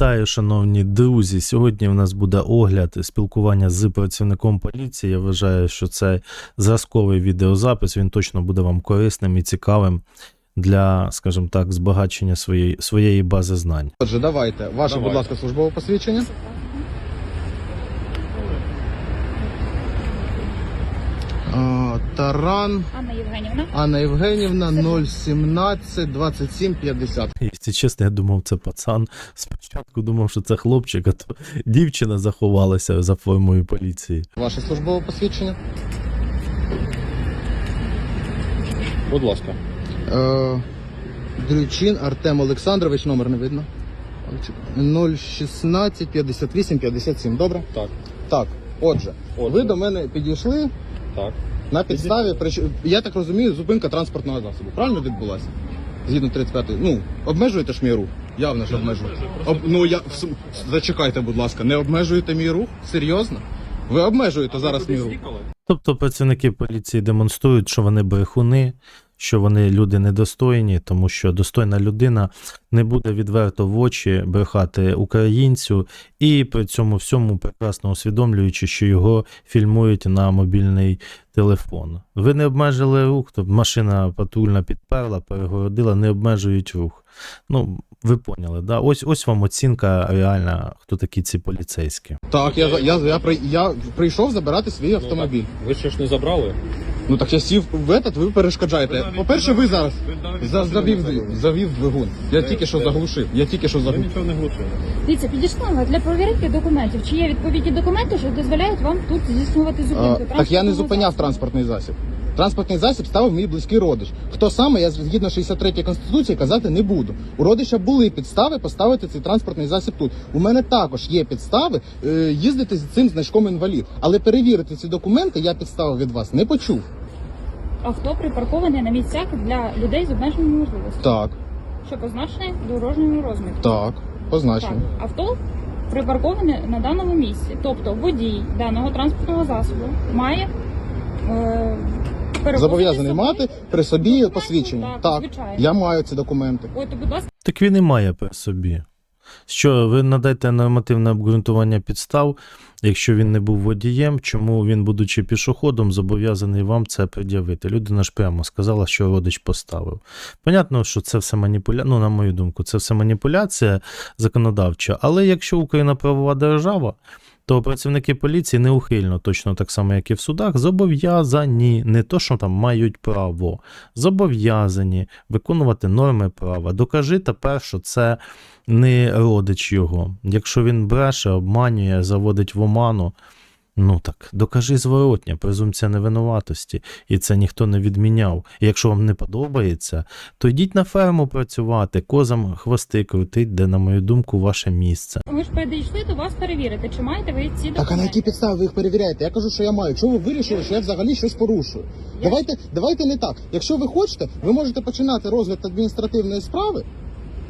Вітаю, шановні друзі. Сьогодні в нас буде огляд спілкування з працівником поліції. Я вважаю, що це зразковий відеозапис. Він точно буде вам корисним і цікавим для, скажімо так, збагачення своєї, своєї бази знань. Отже, давайте. Ваше, Давайте. будь ласка, службове посвідчення. А, Таран Анна Євгенівна. Анна Євгенівна 017 27 50. Якщо чесно, я думав, це пацан. Спочатку думав, що це хлопчик, а то дівчина заховалася за формою поліції. Ваше службове посвідчення. Будь ласка. Е, Дрючин Артем Олександрович, номер не видно. 016 58 57. Добре? Так. Так. Отже, Отже. ви до мене підійшли Так. На підставі, прич- я так розумію, зупинка транспортного засобу. Правильно відбулася? Згідно 35 Ну, обмежуєте ж мій рух? Явно ж обмежуєте. Об, ну я в зачекайте, будь ласка, не обмежуєте мій рух? Серйозно? Ви обмежуєте зараз мій рух. Тобто працівники поліції демонструють, що вони брехуни, що вони люди недостойні, тому що достойна людина не буде відверто в очі брехати українцю, і при цьому всьому прекрасно усвідомлюючи, що його фільмують на мобільний телефон. Ви не обмежили рух, тобто машина патрульна підперла, перегородила, не обмежують рух. Ну, ви поняли, да? Ось ось вам оцінка реальна, хто такі ці поліцейські. Так, я, я, я, при- я прийшов забирати свій автомобіль. Ви ще ж не забрали? Ну так я сів в этот, ви перешкоджаєте. По-перше, ви зараз за- завів, завів двигун. Я тільки що заглушив. Я тільки що Ви заглушив. нічого не глушили. Дивіться, підійшла для перевірки документів. Чи є відповідні документи, що дозволяють вам тут здійснювати А, зупинку? так я не зупиняв транспортний засіб. Транспортний засіб ставив мій близький родич. Хто саме, я згідно 63 конституції казати не буду. У родича були підстави поставити цей транспортний засіб тут. У мене також є підстави е, їздити з цим значком інвалід. Але перевірити ці документи я підстави від вас не почув. Авто припарковане на місцях для людей з обмеженими можливостями, Так, що позначене дорожньою розміткою. так, Так, авто припарковане на даному місці. Тобто водій даного транспортного засобу має е, перевозити Зобов'язаний собою мати при собі документи. посвідчення. Так, Так, звичайно. я маю ці документи. Ой, то, будь ласка, Так він і має при собі. Що ви надаєте нормативне обґрунтування підстав, якщо він не був водієм, чому він, будучи пішоходом, зобов'язаний вам це пред'явити. Людина ж прямо сказала, що родич поставив. Понятно, що це все маніпуляція, ну, на мою думку, це все маніпуляція законодавча, але якщо Україна правова держава, то працівники поліції неухильно, точно так само, як і в судах, зобов'язані, не то, що там мають право, зобов'язані виконувати норми права. Докажи тепер, що це не родич його. Якщо він бреше, обманює, заводить в оману, ну так, докажи зворотня, презумпція невинуватості, і це ніхто не відміняв. І якщо вам не подобається, то йдіть на ферму працювати, козам хвости крутить, де, на мою думку, ваше місце. ми ж підійшли до вас перевірити, чи маєте ви ці документи. Так а на які підстави ви їх перевіряєте? Я кажу, що я маю. Чого ви вирішили, що я взагалі щось порушую? Я- Давайте, давайте не так. Якщо ви хочете, ви можете починати розгляд адміністративної справи,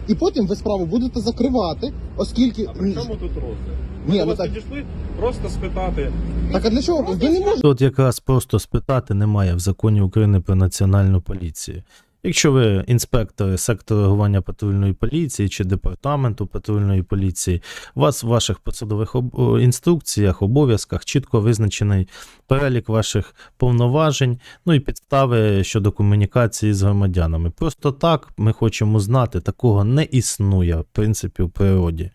і потім ви справу будете закривати, оскільки А при чому тут розгляд? Ні, до ну вас так- підійшли просто спитати. так а для чого ви не можете? Тут якраз просто спитати немає в законі України про національну поліцію. Якщо ви інспектори сектору реагування патрульної поліції чи департаменту патрульної поліції, у вас в ваших посадових об- о, інструкціях, обов'язках чітко визначений перелік ваших повноважень, ну і підстави щодо комунікації з громадянами. Просто так ми хочемо знати, такого не існує в принципі в природі.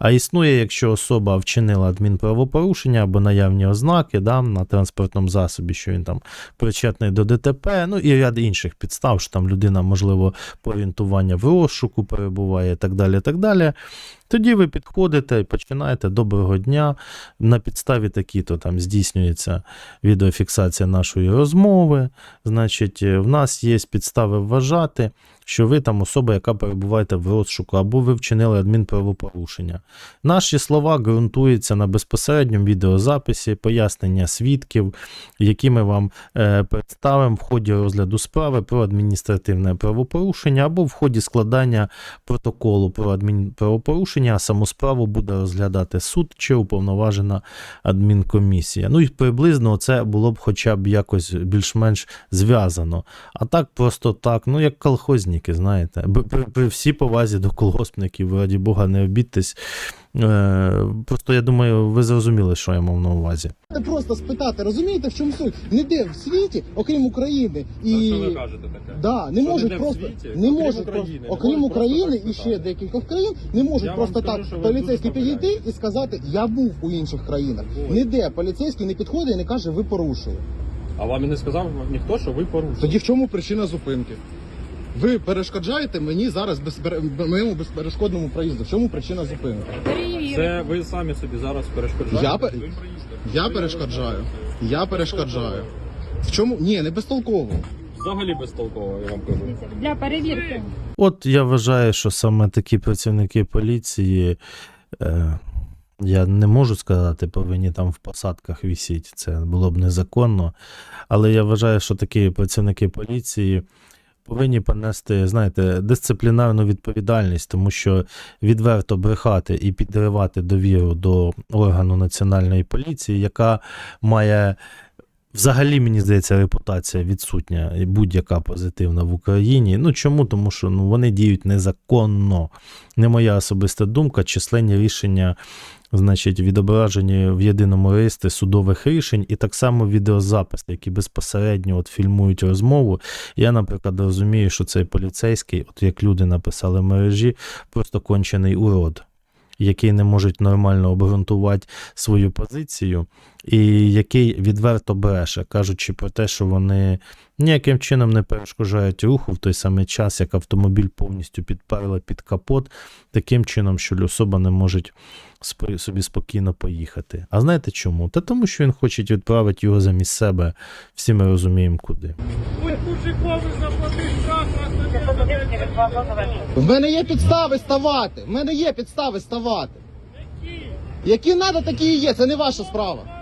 А існує, якщо особа вчинила адмінправопорушення або наявні ознаки да, на транспортному засобі, що він там причетний до ДТП, ну і ряд інших підстав, що там людина, можливо, по орієнтуванню в розшуку перебуває і так далі. і так далі. Тоді ви підходите і починаєте доброго дня. На підставі такі-то там здійснюється відеофіксація нашої розмови. Значить, е, в нас є підстави вважати, що ви там особа, яка перебуваєте в розшуку, або ви вчинили адмінправопорушення. Наші слова ґрунтуються на безпосередньому відеозаписі, пояснення свідків, які ми вам е, представимо в ході розгляду справи про адміністративне правопорушення або в ході складання протоколу про адмінправопорушення рішення, саму справу буде розглядати суд чи уповноважена адмінкомісія. Ну і приблизно це було б хоча б якось більш-менш зв'язано. А так просто так, ну як колхозники, знаєте. При, при всій повазі до колгоспників, раді Бога, не обідьтесь. Е, просто я думаю, ви зрозуміли, що я мав на увазі. Це просто спитати, розумієте, в чому суть? Ніде в світі, окрім України і. Що ви кажете таке? Да, не Що можуть ніде в просто світі, не окрім можуть України, просто, не окрім можуть просто України так і ще спитати. декількох країн не можуть Я вам просто скажу, так ви поліцейський дуже підійти і сказати Я був у інших країнах. Ніде поліцейський не підходить і не каже, ви порушили. А вам і не сказав ніхто, що ви порушили. Тоді в чому причина зупинки? Ви перешкоджаєте мені зараз безпере- моєму безперешкодному проїзду. В чому причина зупинки? Це ви самі собі зараз перешкоджаєте. Я пе- Я перешкоджаю. Я перешкоджаю. В чому? Ні, не безтолково. Взагалі безтолково, я вам кажу. Для перевірки. От я вважаю, що саме такі працівники поліції, е, я не можу сказати, повинні там в посадках вісіть. Це було б незаконно. Але я вважаю, що такі працівники поліції повинні понести, знаєте, дисциплінарну відповідальність, тому що відверто брехати і підривати довіру до органу національної поліції, яка має. Взагалі, мені здається, репутація відсутня і будь-яка позитивна в Україні. Ну чому? Тому що ну, вони діють незаконно. Не моя особиста думка, численні рішення, значить, відображені в єдиному реєстрі судових рішень, і так само відеозаписи, які безпосередньо от фільмують розмову. Я, наприклад, розумію, що цей поліцейський, от як люди написали в мережі, просто кончений урод. Який не можуть нормально обґрунтувати свою позицію, і який відверто бреше, кажучи про те, що вони ніяким чином не перешкоджають руху в той самий час, як автомобіль повністю підперли під капот, таким чином, що особа не спо- собі спокійно поїхати. А знаєте чому? Та тому, що він хоче відправити його замість себе. Всі ми розуміємо, куди. В мене є підстави ставати. В мене є підстави ставати. Які треба, такі і є. Це не ваша справа.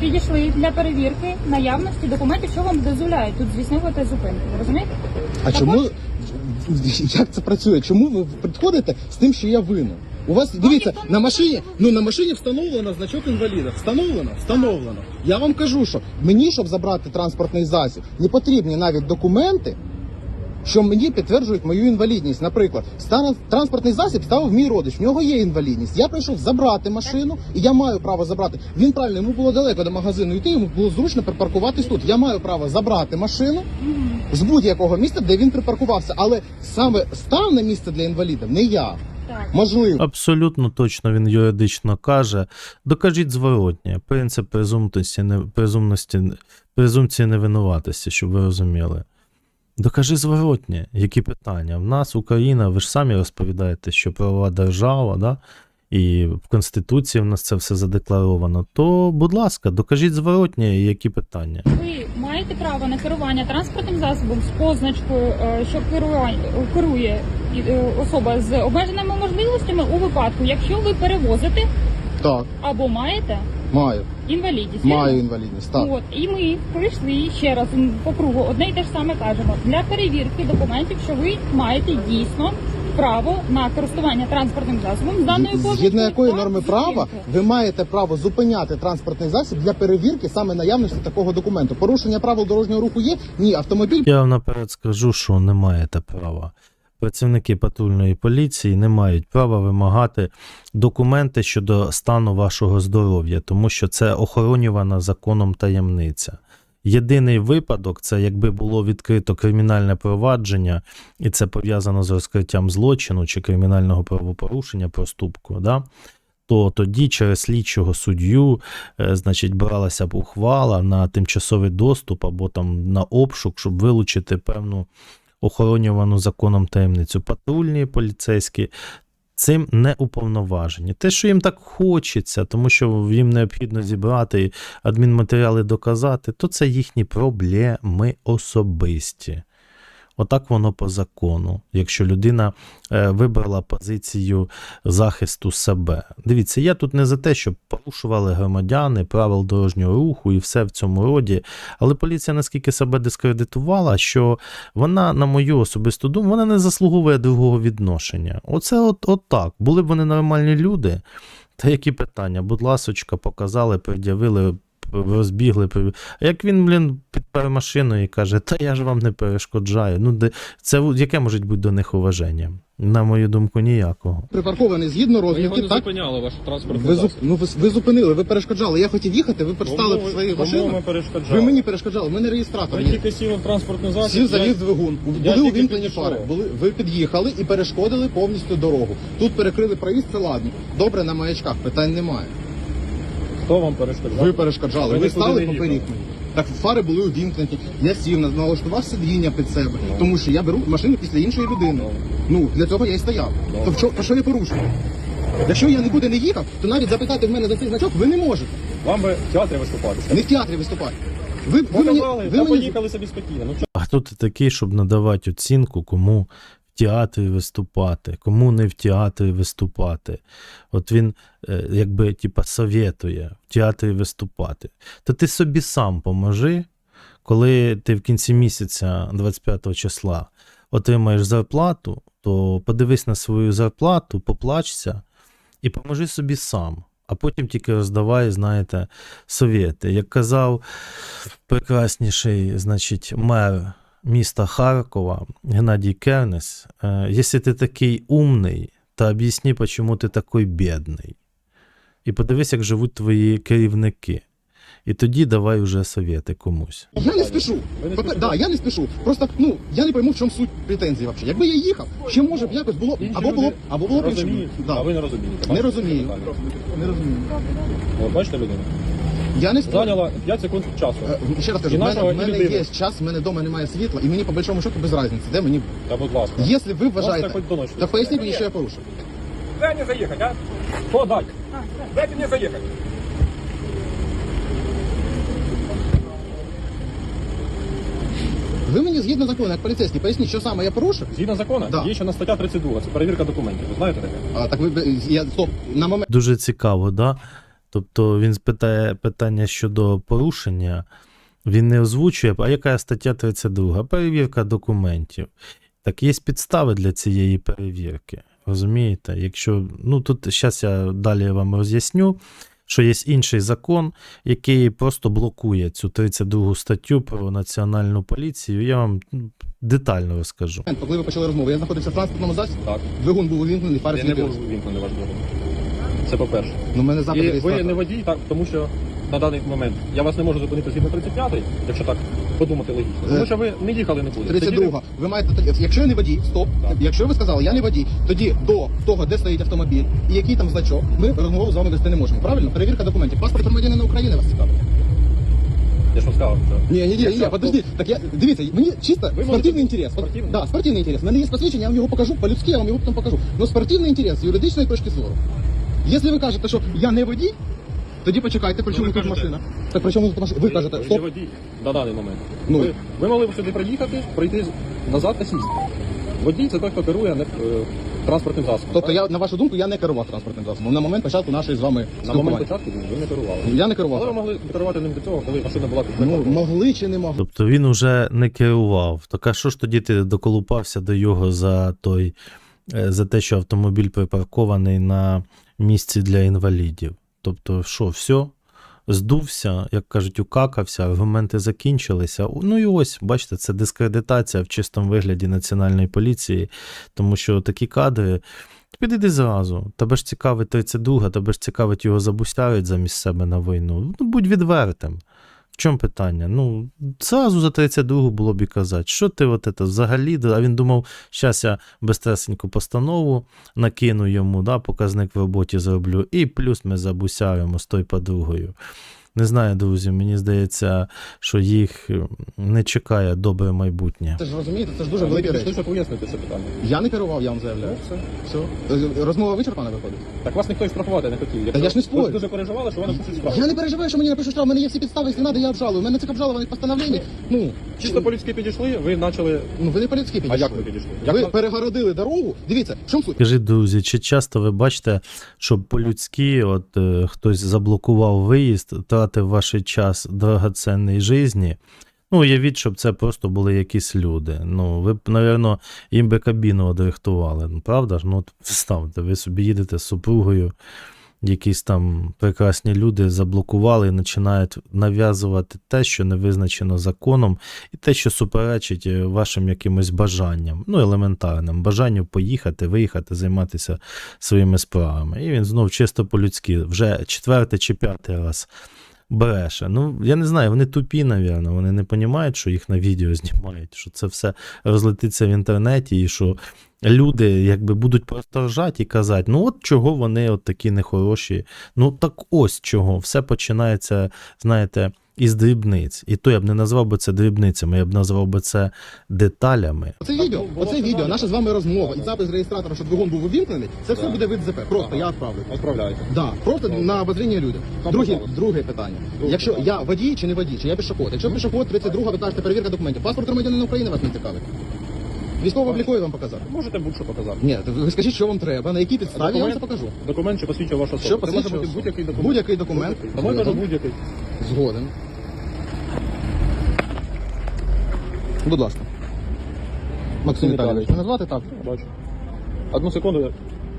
Підійшли для перевірки наявності документів, що вам дозволяють тут здійснювати зупинку. Розумієте? А Також- чому як це працює? Чому ви підходите з тим, що я винен? У вас дивіться ніхто не на машині. Ну на машині встановлено значок інваліда. Встановлено, встановлено. Я вам кажу, що мені, щоб забрати транспортний засіб, не потрібні навіть документи. Що мені підтверджують мою інвалідність. Наприклад, стан- транспортний засіб ставив мій родич, в нього є інвалідність. Я прийшов забрати машину, і я маю право забрати. Він правильно, йому було далеко до магазину йти, йому було зручно припаркуватись тут. Я маю право забрати машину, з будь-якого місця, де він припаркувався. Але саме став на місце для інвалідів не я. Так. Можливо. Абсолютно точно він юридично каже. Докажіть зворотнє. Принцип презумпності, не, презумності, презумпції невинуватості, щоб ви розуміли. Докажи зворотнє, які питання. В нас Україна, ви ж самі розповідаєте, що правова держава, да? і в Конституції в нас це все задекларовано. То, будь ласка, докажіть зворотнє, які питання. Ви маєте право на керування транспортним засобом з позначкою, е, що керує, е, особа з обмеженими можливостями у випадку, якщо ви перевозите Так, або маєте маю. інвалідність. Маю Вірно? інвалідність. Так. От і ми прийшли ще раз м, по кругу одне й те ж саме кажемо для перевірки документів, що ви маєте дійсно право на користування транспортним засобом з даною позначкою Згідно якої та норми права зупинки. ви маєте право зупиняти транспортний засіб для перевірки саме наявності такого документу. Порушення правил дорожнього руху є? Ні, автомобіль Я вам наперед скажу, що не маєте права. Працівники патрульної поліції не мають права вимагати документи щодо стану вашого здоров'я, тому що це охоронювана законом таємниця. Єдиний випадок це якби було відкрито кримінальне провадження, і це пов'язано з розкриттям злочину чи кримінального правопорушення, проступку. Да? То тоді через слідчого суддю, е, значить, бралася б ухвала на тимчасовий доступ або там на обшук, щоб вилучити певну охоронювану законом таємницю. Патрульні поліцейські цим не уповноважені. Те, що їм так хочеться, тому що їм необхідно зібрати адмінматеріали доказати, то це їхні проблеми особисті. Отак воно по закону, якщо людина е, вибрала позицію захисту себе. Дивіться, я тут не за те, щоб порушували громадяни правил дорожнього руху і все в цьому роді. Але поліція наскільки себе дискредитувала, що вона, на мою особисту думку, вона не заслуговує другого відношення. Оце от, от так. Були б вони нормальні люди. Та які питання? Будь ласочка, показали, пред'явили, розбігли. як він, блін, підпер машину і каже, та я ж вам не перешкоджаю. Ну, де це яке може бути до них уваження? На мою думку, ніякого. Припаркований згідно Ми його так? зупиняли, ваш транспортний Ви, зуп... засіб. ну, ви, ви зупинили, ви перешкоджали. Я хотів їхати, ви перестали ви- свої кому машини. ми перешкоджали? Ви мені перешкоджали, в мене реєстратор Ви є. тільки сіли в транспортний засіб. Сів я- двигун. Були тільки увімкнені підійшов. фари. Були, ви під'їхали і перешкодили повністю дорогу. Тут перекрили проїзд, це ладно. Добре, на маячках, питань немає. Хто вам перешкоджав? Ви перешкоджали, Ви ви, стали поперек мені. Так фари були увімкнені. Я сів, на- налаштував сидіння під себе, Ну. тому що я беру машину після іншої людини. Ну. Ну, для цього я і стояв. Ну. То в чо, що я порушую? Якщо я нікуди не їхав, то навіть запитати в мене за цей значок ви не можете. Вам би в театрі виступати. Не в театрі виступати. Ви, ви мені, ви та мені поїхали собі спокійно. Ну, ти такий, щоб надавати оцінку, кому театрі виступати, кому не в театрі виступати? От він е, якби типа советує в театрі виступати. То ти собі сам поможи, коли ти в кінці місяця, 25 числа, отримаєш зарплату, то подивись на свою зарплату, поплачся і поможи собі сам. А потім тільки роздавай, знаєте, совєти. Як казав прекрасніший, значить, мер міста Харкова Геннадій Кернес, е, якщо ти такий умний, то об'ясни, чому ти такий бідний. І подивись, як живуть твої керівники. І тоді давай уже совєти комусь. Я не спішу. Не Попе- да, я не спішу. Просто ну я не пойму, в чому суть претензій взагалі. Якби я їхав, ще може б якось було Інші або було або було б іншим. Да. а ви не розумієте. Не розумію. Не розумію. Бачите людину? Я не спішу. Зайняла 5 секунд часу. Е, Ще раз кажу, І в мене, нашого, в і мене людини. є час, в мене вдома немає світла, і мені по большому счету без різниці, де мені. Та будь ласка. Якщо ви вважаєте, хоч до ночі. так поясніть мені, що я порушив. Дай мне заехать, а? Кто дать? Дайте мне заехать. Ви мені згідно закону, як поліцейський, поясніть, що саме я порушив. Згідно закону, Да. є ще на стаття 32, це перевірка документів. Ви знаєте таке? А так ви я стоп на момент. Дуже цікаво, да? Тобто він питає питання щодо порушення, він не озвучує, а яка стаття 32? Перевірка документів. Так є підстави для цієї перевірки. Розумієте? Якщо, ну тут зараз я далі вам роз'ясню, що є інший закон, який просто блокує цю 32 статтю про національну поліцію. Я вам ну, детально розкажу. Коли ви почали розмову, я знаходився в транспортному засобі, Так. двигун був увімкнений, фари Я не можу вімкнути ваш двигун. Це по-перше. Ну, мене запит ви реєстратора. не водій, так, тому що на даний момент я вас не можу зупинити згідно 35 якщо так подумати логічно. Тому Е, що ви не їхали нікуди. 32. Ви маєте якщо я не водій, стоп. Так. Якщо ви сказали, я не водій, тоді до того, де стоїть автомобіль і який там значок, ми розмову з вами вести не можемо. Правильно? Перевірка документів. Паспорт громадянина України вас цікавить. Я ж вам сказав, що Ні, ні, ні, ні, Якщо- подожди. Так я дивіться, мені чисто можете- спортивний інтерес. Спортивний? Да, спортивний інтерес. У мене є посвідчення, я вам його покажу. По-людськи я вам його потім покажу. Но спортивний інтерес з юридичної точки зору. Якщо ви кажете, що я не водій, тоді почекайте, при чому ви тут кажете? машина? Так при чому тут машина? Ви кажете, стоп. водій на даний момент. Ну. Ви, ви могли б сюди приїхати, пройти назад та сісти. Водій це той, хто керує не, е, транспортним засобом. Тобто я, на вашу думку, я не керував транспортним засобом. На момент початку нашої з вами на спілкування. момент початку ви не керували. Я не керував. Але ви могли керувати ним до цього, коли машина була під Ну, прикордонням. могли чи не могли? Тобто він уже не керував. Так а що ж тоді ти доколупався до його за той, е, за те, що автомобіль припаркований на місці для інвалідів? Тобто, що, все? Здувся, як кажуть, укакався, аргументи закінчилися. Ну і ось, бачите, це дискредитація в чистому вигляді національної поліції, тому що такі кадри. Підійди зразу, тебе ж цікавить 32, тебе ж цікавить його забустяють замість себе на війну. Ну, будь відвертим. В чому питання? Ну, зразу за 32 було б і казати, що ти от це взагалі, а він думав, щас я безстресеньку постанову накину йому, да, показник в роботі зроблю, і плюс ми забусяємо з той подругою. Не знаю, друзі, мені здається, що їх не чекає добре майбутнє. Це ж розумієте, це ж дуже Ви великі речі. щоб пояснити це питання. Я не керував, я вам заявляю. Ну, все. Все. Розмова вичерпана виходить. Так вас ніхто і штрафувати не хотів. Якщо я ж не Ви дуже переживали, що ви напишуть справу. Я не переживаю, що мені напишуть штраф, у мене є всі підстави, якщо треба, я обжалую. У мене цих обжалуваних постановлень, ну, Чисто по-людськи підійшли, ви почали. Ну ви не по-людськи А як ви підійшли? Як Ви на- перегородили дорогу. Дивіться, в чому суть? Скажіть, друзі, чи часто ви бачите, що по-людськи от, е, хтось заблокував виїзд, тратив ваш час дорогоценної житті? Ну, уявіть, щоб це просто були якісь люди. Ну, ви б, напевно, їм би кабіну одрихтували. Ну, правда ж? Ну, от вставте, ви собі їдете з супругою, якісь там прекрасні люди заблокували і починають нав'язувати те, що не визначено законом, і те, що суперечить е, вашим якимось бажанням, ну, елементарним, бажанню поїхати, виїхати, займатися своїми справами. І він знов чисто по-людськи, вже четвертий чи п'ятий раз бреше. Ну, я не знаю, вони тупі, навірно, вони не розуміють, що їх на відео знімають, що це все розлетиться в інтернеті, і що люди якби будуть просто ржати і казати, ну от чого вони от такі нехороші. Ну так ось чого. Все починається, знаєте, із дрібниць. І то я б не назвав би це дрібницями, я б назвав би це деталями. Оце відео, оце відео, наша з вами розмова і запис реєстратора, щоб двигун був увімкнений, це все буде від ЗП. Просто я відправлю. Відправляйте. Да, просто на обозріння людям. Друге, друге питання. Якщо я водій чи не водій, чи я пішоход? Якщо пішоход, 32 ви кажете перевірка документів. Паспорт громадянина України вас не цікавить. Військово обліковий вам показати. Можете будь-що показати. Ні, ви скажіть, що вам треба, на якій підставі я вам це покажу. Документ, що посвідчує вашу особу. Що Це може посвідчує бути особу? будь-який документ. Будь-який документ. Я кажу Згоден. будь-який. Згоден. Будь ласка. Максим Віталійович, ви назвати так? Бачу. Одну секунду. я-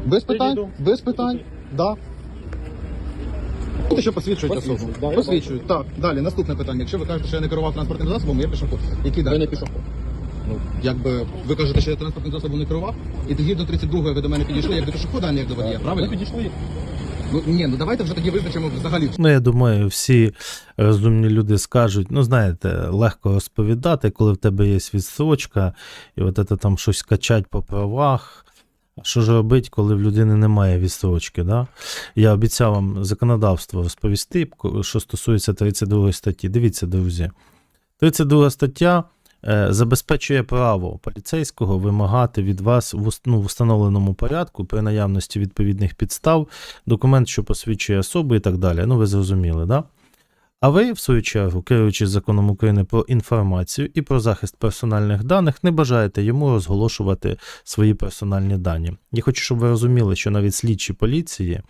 Без питань? Підійду. Без питань? Да. Те, що посвідчують особу. Посвідчують, да, я Посвідчують. Так, далі, наступне питання. Якщо ви кажете, що я не керував транспортним засобом, я пішоход. Які далі? Ви не питання? пішоход. Ну, якби ви кажете, що я транспортним засобом не керував, і тоді до 32-ї ви до мене підійшли як до пішохода, а не як до водія, Ви правильно? підійшли. Ну ні, ну давайте вже тоді визначимо взагалі. Ну, я думаю, всі розумні люди скажуть, ну, знаєте, легко розповідати, коли в тебе є відстрочка, і от це там щось качать по правах. А що ж робити, коли в людини немає відстрочки? Да? Я обіцяв вам законодавство розповісти, що стосується 32 статті. Дивіться, друзі. 32 стаття забезпечує право поліцейського вимагати від вас в, ну, в установленому порядку при наявності відповідних підстав документ, що посвідчує особу і так далі. Ну, ви зрозуміли, да? А ви, в свою чергу, керуючись законом України про інформацію і про захист персональних даних, не бажаєте йому розголошувати свої персональні дані. Я хочу, щоб ви розуміли, що навіть слідчі поліції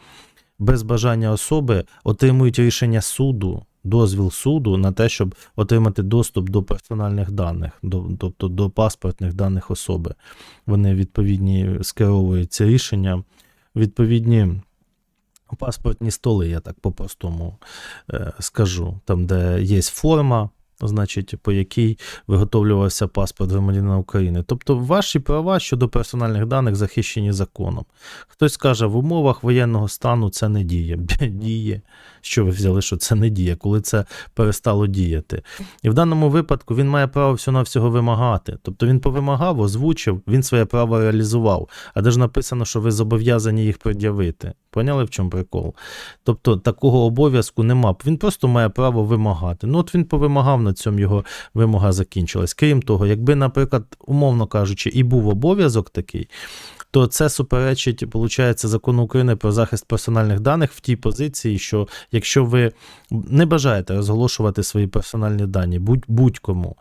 без бажання особи отримують рішення суду, дозвіл суду на те, щоб отримати доступ до персональних даних, до, тобто до паспортних даних особи. Вони відповідні скеровують ці рішення, відповідні паспортні столи, я так по-простому е, скажу, там, де є форма. Значить, по якій виготовлювався паспорт громадянина України. Тобто ваші права щодо персональних даних захищені законом. Хтось скаже, в умовах воєнного стану це не діє. Діє. Що ви взяли, що це не діє, коли це перестало діяти. І в даному випадку він має право всього-навсього вимагати. Тобто він повимагав, озвучив, він своє право реалізував. А де ж написано, що ви зобов'язані їх пред'явити. Поняли, в чому прикол? Тобто такого обов'язку нема. Він просто має право вимагати. Ну, от він повимагав, на цьому його вимога закінчилась. Крім того, якби, наприклад, умовно кажучи, і був обов'язок такий, то це суперечить, виходить, закону України про захист персональних даних в тій позиції, що якщо ви не бажаєте розголошувати свої персональні дані будь- будь-кому,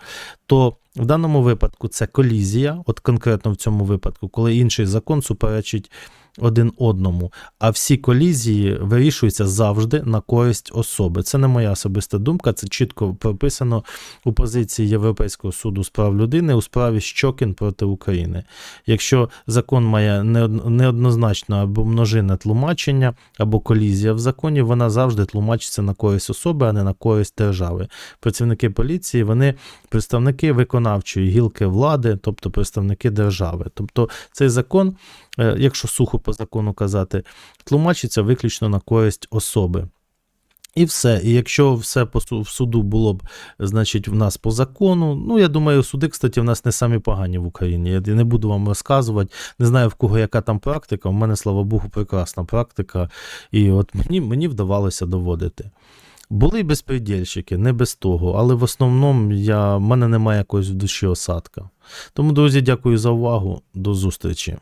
то в даному випадку це колізія, от конкретно в цьому випадку, коли інший закон суперечить один одному, а всі колізії вирішуються завжди на користь особи. Це не моя особиста думка, це чітко прописано у позиції Європейського суду з прав людини у справі Щокін проти України. Якщо закон має неод- неоднозначно або множинне тлумачення, або колізія в законі, вона завжди тлумачиться на користь особи, а не на користь держави. Працівники поліції вони представники виконавчої гілки влади, тобто представники держави. Тобто цей закон, е, якщо сухо по закону казати, тлумачиться виключно на користь особи. І все. І якщо все по в суду було б, значить, в нас по закону, ну я думаю, суди, кстати, в нас не самі погані в Україні. Я не буду вам розказувати. Не знаю, в кого яка там практика. У мене, слава Богу, прекрасна практика. І от мені, мені вдавалося доводити. Були й безпредельщики, не без того, але в основному я, в мене немає якогось в душі осадка. Тому, друзі, дякую за увагу. До зустрічі.